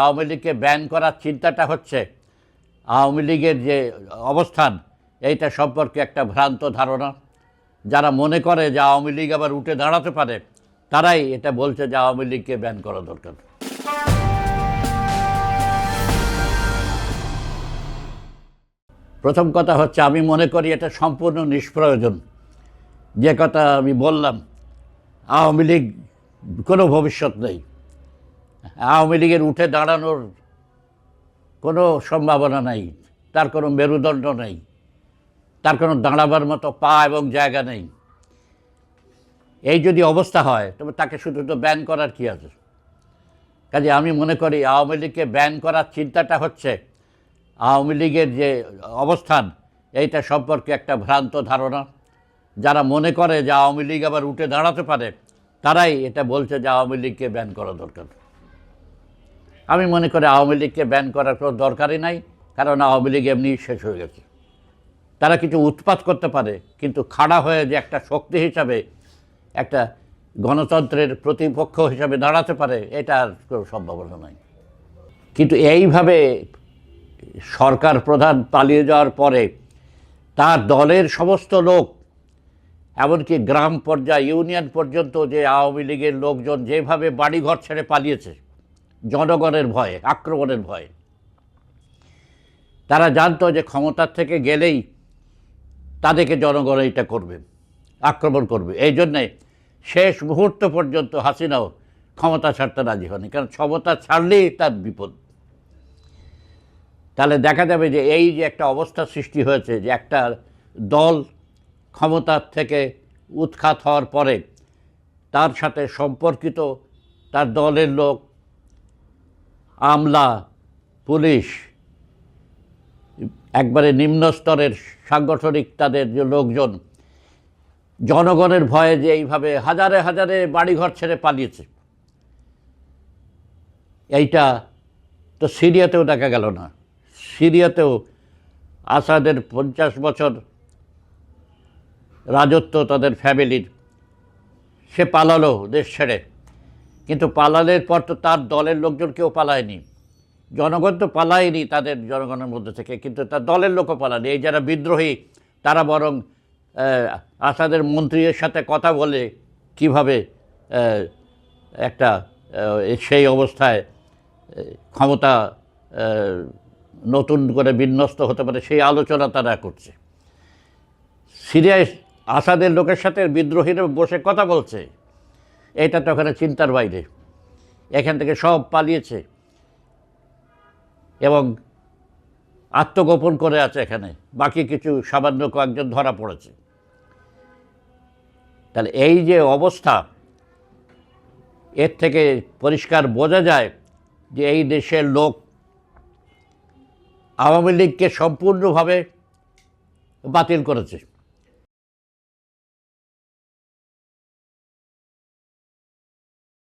আওয়ামী লীগকে ব্যান করার চিন্তাটা হচ্ছে, আওয়ামী লীগের যে অবস্থান, এইটা সম্পর্কে একটা ভ্রান্ত ধারণা। যারা মনে করে যে আওয়ামী লীগ আবার উঠে দাঁড়াতে পারে, তারাই এটা বলছে যে আওয়ামী লীগকে ব্যান করা দরকার। প্রথম কথা হচ্ছে, আমি মনে করি এটা সম্পূর্ণ নিষ্প্রয়োজন। যে কথা আমি বললাম, আওয়ামী লীগ কোনো ভবিষ্যৎ নেই। আওয়ামী লীগের উঠে দাঁড়ানোর কোনো সম্ভাবনা নেই। তার কোনো মেরুদণ্ড নেই। তার কোনো দাঁড়াবার মতো পা এবং জায়গা নেই। এই যদি অবস্থা হয়, তবে তাকে শুধু তো ব্যান করার কী আছে? কাজে আমি মনে করি আওয়ামী লীগকে ব্যান করার চিন্তাটা হচ্ছে, আওয়ামী লীগের যে অবস্থান, এইটা সম্পর্কে একটা ভ্রান্ত ধারণা। যারা মনে করে যে আওয়ামী লীগ আবার উঠে দাঁড়াতে পারে, তারাই এটা বলছে যে আওয়ামী লীগকে ব্যান করা দরকার। আমি মনে করি আওয়ামী লীগকে ব্যান করার কোনো দরকারই নাই, কারণ আওয়ামী লীগ এমনি শেষ হয়ে গেছে। তারা কিছু উৎপাত করতে পারে, কিন্তু খাড়া হয়ে যে একটা শক্তি হিসাবে, একটা গণতন্ত্রের প্রতিপক্ষ হিসাবে দাঁড়াতে পারে, এটা আর কোনো সম্ভাবনা নাই। কিন্তু এইভাবে সরকার প্রধান পালিয়ে যাওয়ার পরে, তার দলের সমস্ত লোক, এমনকি গ্রাম পর্যায়ে, ইউনিয়ন পর্যন্ত যে আওয়ামী লীগের লোকজন যেভাবে বাড়িঘর ছেড়ে পালিয়েছে জনগণের ভয়ে, আক্রমণের ভয়ে। তারা জানতো যে ক্ষমতার থেকে গেলেই তাদেরকে জনগণ এইটা করবে, আক্রমণ করবে। এই জন্যে শেষ মুহূর্ত পর্যন্ত হাসিনাও ক্ষমতা ছাড়তে রাজি হয়নি, কারণ ক্ষমতা ছাড়লেই তার বিপদ। তাহলে দেখা যাবে যে এই যে একটা অবস্থা সৃষ্টি হয়েছে, যে একটা দল ক্ষমতার থেকে উৎখাত হওয়ার পরে তার সাথে সম্পর্কিত তার দলের লোক আমলা, পুলিশ, একবারে নিম্ন স্তরের সাংগঠনিক তাদের যে লোকজন, জনগণের ভয়ে যে এইভাবে হাজারে হাজারে বাড়িঘর ছেড়ে পালিয়েছে। এইটা তো সিরিয়াতেও দেখা গেল না। সিরিয়াতেও আসাদের পঞ্চাশ বছর রাজত্ব তাদের ফ্যামিলির সে পালালো দেশ ছেড়ে। কিন্তু পালালের পর তো তার দলের লোকজন কেউ পালায়নি। জনগণ তো পালায়নি তাদের জনগণের মধ্যে থেকে, কিন্তু তার দলের লোকও পালায়নি। এই যারা বিদ্রোহী, তারা বরং আসাদের মন্ত্রীর সাথে কথা বলে কীভাবে একটা সেই অবস্থায় ক্ষমতা নতুন করে বিন্যস্ত হতে পারে সেই আলোচনা তারা করছে। সিরিয়ায় আসাদের লোকের সাথে বিদ্রোহীরা বসে কথা বলছে। এটা তো ওখানে চিন্তার বাইরে। এখান থেকে সব পালিয়েছে। এবং আত্মগোপন করে আছে এখানে। বাকি কিছু সামান্য কয়েকজন ধরা পড়েছে। তাহলে এই যে অবস্থা, এর থেকে পরিষ্কার বোঝা যায় যে এই দেশের লোক আওয়ামী লীগকে সম্পূর্ণভাবে বাতিল করেছে।